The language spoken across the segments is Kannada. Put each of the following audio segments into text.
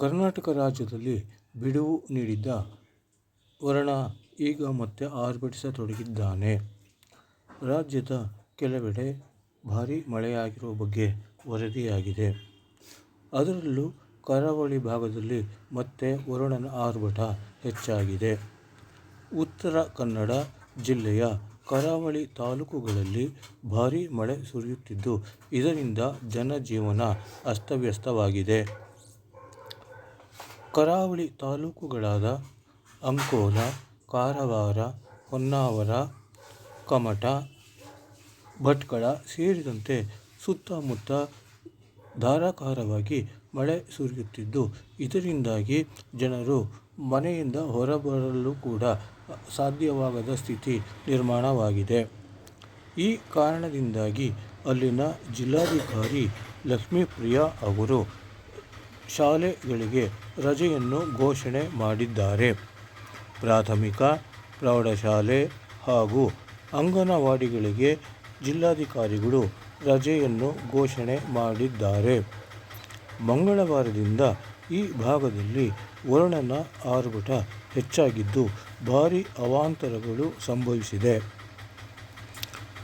ಕರ್ನಾಟಕ ರಾಜ್ಯದಲ್ಲಿ ಬಿಡುವು ನೀಡಿದ್ದ ವರ್ಣ ಈಗ ಮತ್ತೆ ಆರ್ಭಟಿಸತೊಡಗಿದ್ದಾನೆ. ರಾಜ್ಯದ ಕೆಲವೆಡೆ ಭಾರೀ ಮಳೆಯಾಗಿರುವ ಬಗ್ಗೆ ವರದಿಯಾಗಿದೆ. ಅದರಲ್ಲೂ ಕರಾವಳಿ ಭಾಗದಲ್ಲಿ ಮತ್ತೆ ವರುಣನ ಆರ್ಭಟ ಹೆಚ್ಚಾಗಿದೆ. ಉತ್ತರ ಕನ್ನಡ ಜಿಲ್ಲೆಯ ಕರಾವಳಿ ತಾಲೂಕುಗಳಲ್ಲಿ ಭಾರೀ ಮಳೆ ಸುರಿಯುತ್ತಿದ್ದು, ಇದರಿಂದ ಜನಜೀವನ ಅಸ್ತವ್ಯಸ್ತವಾಗಿದೆ. ಕರಾವಳಿ ತಾಲೂಕುಗಳಾದ ಅಂಕೋಲ, ಕಾರವಾರ, ಹೊನ್ನಾವರ, ಕಮಟ ಭಟ್ಕಳ ಸೇರಿದಂತೆ ಸುತ್ತಮುತ್ತ ಧಾರಾಕಾರವಾಗಿ ಮಳೆ ಸುರಿಯುತ್ತಿದ್ದು, ಇದರಿಂದಾಗಿ ಜನರು ಮನೆಯಿಂದ ಹೊರಬರಲು ಕೂಡ ಸಾಧ್ಯವಾಗದ ಸ್ಥಿತಿ ನಿರ್ಮಾಣವಾಗಿದೆ. ಈ ಕಾರಣದಿಂದಾಗಿ ಅಲ್ಲಿನ ಜಿಲ್ಲಾಧಿಕಾರಿ ಲಕ್ಷ್ಮೀಪ್ರಿಯಾ ಅವರು ಶಾಲೆಗಳಿಗೆ ರಜೆಯನ್ನು ಘೋಷಣೆ ಮಾಡಿದ್ದಾರೆ. ಪ್ರಾಥಮಿಕ, ಪ್ರೌಢಶಾಲೆ ಹಾಗೂ ಅಂಗನವಾಡಿಗಳಿಗೆ ಜಿಲ್ಲಾಧಿಕಾರಿಗಳು ರಜೆಯನ್ನು ಘೋಷಣೆ ಮಾಡಿದ್ದಾರೆ. ಮಂಗಳವಾರದಿಂದ ಈ ಭಾಗದಲ್ಲಿ ವರುಣನ ಆರ್ಭಟ ಹೆಚ್ಚಾಗಿದ್ದು, ಭಾರೀ ಅವಾಂತರಗಳು ಸಂಭವಿಸಿದೆ.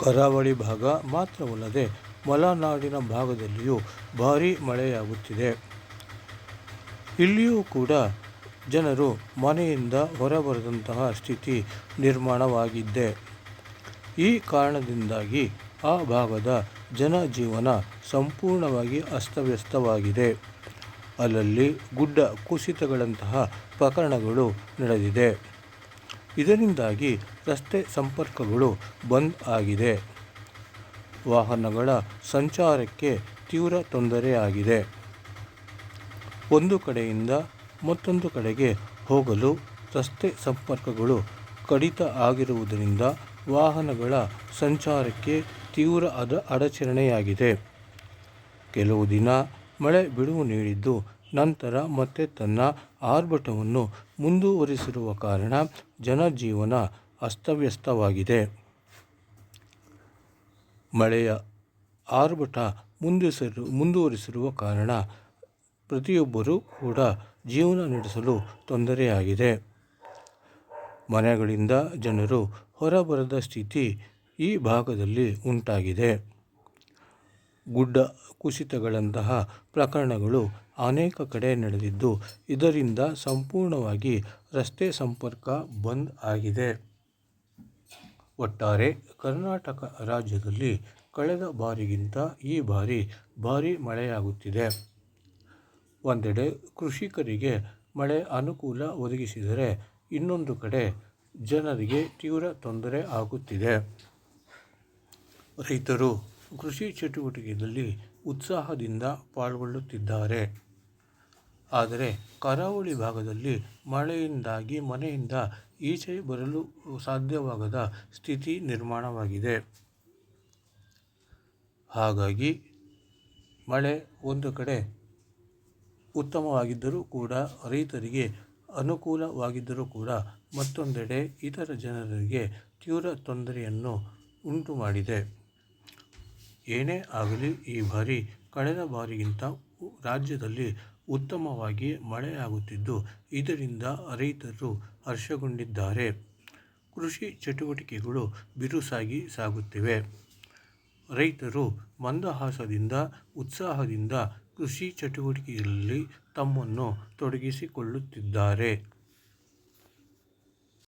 ಕರಾವಳಿ ಭಾಗ ಮಾತ್ರವಲ್ಲದೆ ಮಲೆನಾಡಿನ ಭಾಗದಲ್ಲಿಯೂ ಭಾರೀ ಮಳೆಯಾಗುತ್ತಿದೆ. ಇಲ್ಲಿಯೂ ಕೂಡ ಜನರು ಮನೆಯಿಂದ ಹೊರಬರದಂತಹ ಸ್ಥಿತಿ ನಿರ್ಮಾಣವಾಗಿದ್ದೆ ಈ ಕಾರಣದಿಂದಾಗಿ ಆ ಭಾಗದ ಜನಜೀವನ ಸಂಪೂರ್ಣವಾಗಿ ಅಸ್ತವ್ಯಸ್ತವಾಗಿದೆ. ಅಲ್ಲಲ್ಲಿ ಗುಡ್ಡ ಕುಸಿತಗಳಂತಹ ಪ್ರಕರಣಗಳು ನಡೆದಿದೆ. ಇದರಿಂದಾಗಿ ರಸ್ತೆ ಸಂಪರ್ಕಗಳು ಬಂದ್ ಆಗಿದೆ. ವಾಹನಗಳ ಸಂಚಾರಕ್ಕೆ ತೀವ್ರ ತೊಂದರೆಯಾಗಿದೆ. ಒಂದು ಕಡೆಯಿಂದ ಮತ್ತೊಂದು ಕಡೆಗೆ ಹೋಗಲು ರಸ್ತೆ ಸಂಪರ್ಕಗಳು ಕಡಿತ ಆಗಿರುವುದರಿಂದ ವಾಹನಗಳ ಸಂಚಾರಕ್ಕೆ ತೀವ್ರ ಅಡಚಣೆಯಾಗಿದೆ. ಕೆಲವು ದಿನ ಮಳೆ ಬಿಡುವು ನೀಡಿದ್ದು, ನಂತರ ಮತ್ತೆ ತನ್ನ ಆರ್ಭಟವನ್ನು ಮುಂದುವರಿಸಿರುವ ಕಾರಣ ಜನಜೀವನ ಅಸ್ತವ್ಯಸ್ತವಾಗಿದೆ. ಮಳೆಯ ಆರ್ಭಟ ಮುಂದುವರಿಸಿರುವ ಕಾರಣ ಪ್ರತಿಯೊಬ್ಬರೂ ಕೂಡ ಜೀವನ ನಡೆಸಲು ತೊಂದರೆಯಾಗಿದೆ. ಮನೆಗಳಿಂದ ಜನರು ಹೊರಬರದ ಸ್ಥಿತಿ ಈ ಭಾಗದಲ್ಲಿ ಉಂಟಾಗಿದೆ. ಗುಡ್ಡ ಕುಸಿತಗಳಂತಹ ಪ್ರಕರಣಗಳು ಅನೇಕ ಕಡೆ ನಡೆದಿದ್ದು, ಇದರಿಂದ ಸಂಪೂರ್ಣವಾಗಿ ರಸ್ತೆ ಸಂಪರ್ಕ ಬಂದ್ ಆಗಿದೆ. ಒಟ್ಟಾರೆ ಕರ್ನಾಟಕ ರಾಜ್ಯದಲ್ಲಿ ಕಳೆದ ಬಾರಿಗಿಂತ ಈ ಬಾರಿ ಭಾರಿ ಮಳೆಯಾಗುತ್ತಿದೆ. ಒಂದೆಡೆ ಕೃಷಿಕರಿಗೆ ಮಳೆ ಅನುಕೂಲ ಒದಗಿಸಿದರೆ, ಇನ್ನೊಂದು ಕಡೆ ಜನರಿಗೆ ತೀವ್ರ ತೊಂದರೆ ಆಗುತ್ತಿದೆ. ರೈತರು ಕೃಷಿ ಚಟುವಟಿಕೆಯಲ್ಲಿ ಉತ್ಸಾಹದಿಂದ ಪಾಲ್ಗೊಳ್ಳುತ್ತಿದ್ದಾರೆ. ಆದರೆ ಕರಾವಳಿ ಭಾಗದಲ್ಲಿ ಮಳೆಯಿಂದಾಗಿ ಮನೆಯಿಂದ ಈಚೆ ಬರಲು ಸಾಧ್ಯವಾಗದ ಸ್ಥಿತಿ ನಿರ್ಮಾಣವಾಗಿದೆ. ಹಾಗಾಗಿ ಮಳೆ ಒಂದು ಕಡೆ ಉತ್ತಮವಾಗಿದ್ದರೂ ಕೂಡ ರೈತರಿಗೆ ಅನುಕೂಲವಾಗಿದ್ದರೂ ಕೂಡ ಮತ್ತೊಂದೆಡೆ ಇತರ ಜನರಿಗೆ ತೀವ್ರ ತೊಂದರೆಯನ್ನು ಉಂಟು ಮಾಡಿದೆ ಏನೇ ಆಗಲಿ ಈ ಬಾರಿ ಕಳೆದ ಬಾರಿಗಿಂತ ರಾಜ್ಯದಲ್ಲಿ ಉತ್ತಮವಾಗಿ ಮಳೆಯಾಗುತ್ತಿದ್ದು, ಇದರಿಂದ ರೈತರು ಹರ್ಷಗೊಂಡಿದ್ದಾರೆ. ಕೃಷಿ ಚಟುವಟಿಕೆಗಳು ಬಿರುಸಾಗಿ ಸಾಗುತ್ತಿವೆ. ರೈತರು ಮಂದಹಾಸದಿಂದ, ಉತ್ಸಾಹದಿಂದ ಕೃಷಿ ಚಟುವಟಿಕೆಯಲ್ಲಿ ತಮ್ಮನ್ನು ತೊಡಗಿಸಿಕೊಳ್ಳುತ್ತಿದ್ದಾರೆ.